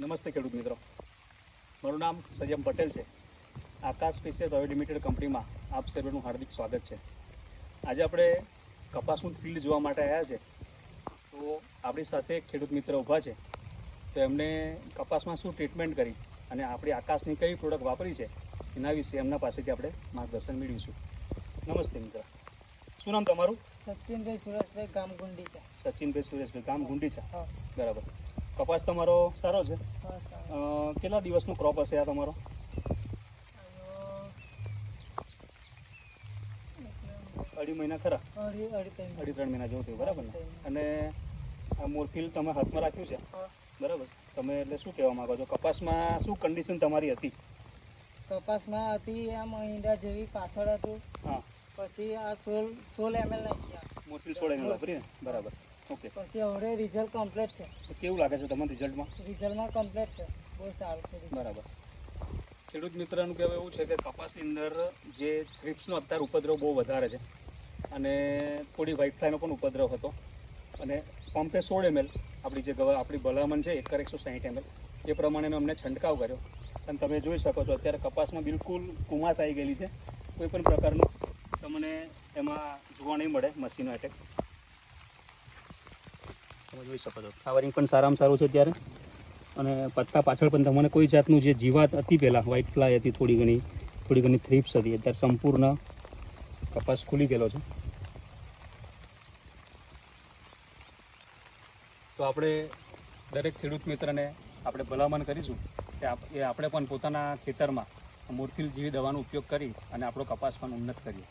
નમસ્તે ખેડૂત મિત્રો. મારું નામ સંયમ પટેલ છે. આકાશ સ્પેશિયલ પ્રાઇવેટ લિમિટેડ કંપનીમાં આપ સર્વેનું હાર્દિક સ્વાગત છે. આજે આપણે કપાસનું ફિલ્ડ જોવા માટે આવ્યા છે. તો આપણી સાથે ખેડૂત મિત્ર ઊભા છે. તો એમને કપાસમાં શું ટ્રીટમેન્ટ કરી અને આપણી આકાશની કઈ પ્રોડક્ટ વાપરી છે એના વિશે એમના પાસેથી આપણે માર્ગદર્શન મેળવીશું. નમસ્તે મિત્ર. શું નામ તમારું? સચિનભાઈ સુરેશભાઈ ગામગુંડી છે. સચિનભાઈ સુરેશભાઈ ગામ ગુંડીચા હા. બરાબર. કપાસ તમારો સારો છે? કેટલા દિવસનો ક્રોપ હશે આ તમારો? અઢી મહિના ખરા? અઢી ત્રણ મહિના. જેવું થયું બરાબર ને? અને આ મોરફીલ તમે હાથમાં રાખ્યું છે? બરાબર. તમે એટલે શું કહેવા માંગો છો? કપાસમાં શું કન્ડિશન તમારી હતી? કપાસમાં હતી આમ ઈંડા જેવી પાછળ હતું. હા. પછી આ સોલ સોલ એમએલ નાખ્યા. મોરફીલ સોળ એમ વાપરીને બરાબર. ઓકે પછી હવે રિઝલ્ટ કમ્પ્લીટ છે. તો કેવું લાગે છે તમને રિઝલ્ટમાં રિઝલ્ટમાં કમ્પ્લીટ છે. બહુ સારું છે બરાબર. ખેડૂત મિત્રનું કહેવું એવું છે કે કપાસની અંદર જે થ્રિપ્સનો અત્યારે ઉપદ્રવ બહુ વધારે છે અને થોડી વ્હાઇટ ફ્લાયનો પણ ઉપદ્રવ હતો. અને પંપે સોળ એમએલ આપણી જે ગવા આપણી ભલામણ છે એકર એકસો સાહીઠ એમએલ એ પ્રમાણેનો અમને છંટકાવ કર્યો. અને તમે જોઈ શકો છો અત્યારે કપાસમાં બિલકુલ કુમાસ આવી ગયેલી છે. કોઈ પણ પ્રકારનું તમને એમાં જોવા નહીં મળે મશીનો એટેક તમે જોઈ શકો છો. ફ્લાવરિંગ પણ સારામાં સારું છે અત્યારે. અને પત્તા પાછળ પણ તમને કોઈ જાતનું જે જીવાત હતી પહેલાં વ્હાઇટ ફ્લાય હતી થોડી ઘણી થોડી ઘણી થ્રીપ્સ હતી. અત્યારે સંપૂર્ણ કપાસ ખુલી ગયેલો છે. તો આપણે દરેક ખેડૂત મિત્રને આપણે ભલામણ કરીશું કે આપણે પણ પોતાના ખેતરમાં મોરફીલ જેવી દવાનો ઉપયોગ કરી અને આપણો કપાસ પણ ઉન્નત કરીએ.